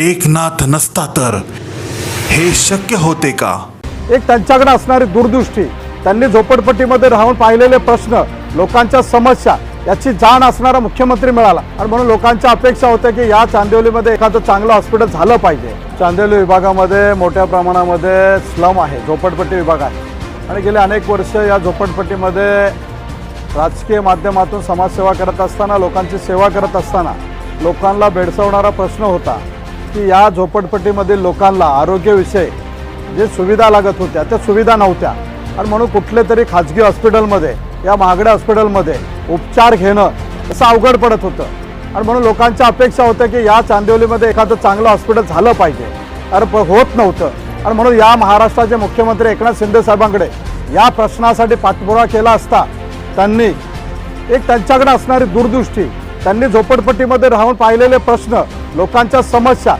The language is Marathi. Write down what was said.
एकनाथ नसता तर. हे शक्य होते का? एक त्यांच्याकडे असणारी दूरदृष्टी त्यांनी झोपडपट्टीमध्ये राहून पाहिलेले प्रश्न लोकांच्या समस्या याची जाण असणारा मुख्यमंत्री मिळाला. आणि म्हणून लोकांच्या अपेक्षा होत्या की या चांदिवलीमध्ये एखादं चांगलं हॉस्पिटल झालं पाहिजे. चांदिवली विभागामध्ये मोठ्या प्रमाणामध्ये स्लम आहे झोपडपट्टी विभाग आहे. आणि गेले अनेक वर्ष या झोपडपट्टीमध्ये राजकीय माध्यमातून समाजसेवा करत असताना लोकांची सेवा करत असताना लोकांना भेडसावणारा प्रश्न होता. की या झोपडपट्टीमधील लोकांना आरोग्यविषयी जे सुविधा लागत होत्या त्या सुविधा नव्हत्या. आणि म्हणून कुठले तरी खाजगी हॉस्पिटलमध्ये या महागड्या हॉस्पिटलमध्ये उपचार घेणं असं अवघड पडत होतं. आणि म्हणून लोकांच्या अपेक्षा होत्या की या चांदिवलीमध्ये एखादं चांगलं हॉस्पिटल झालं पाहिजे. अरे प होत नव्हतं. आणि म्हणून या महाराष्ट्राचे मुख्यमंत्री एकनाथ शिंदे साहेबांकडे या प्रश्नासाठी पाठपुरावा केला असता त्यांनी एक त्यांच्याकडे असणारी दूरदृष्टी त्यांनी झोपडपट्टीमध्ये राहून पाहिलेले प्रश्न लोकांच्या समस्या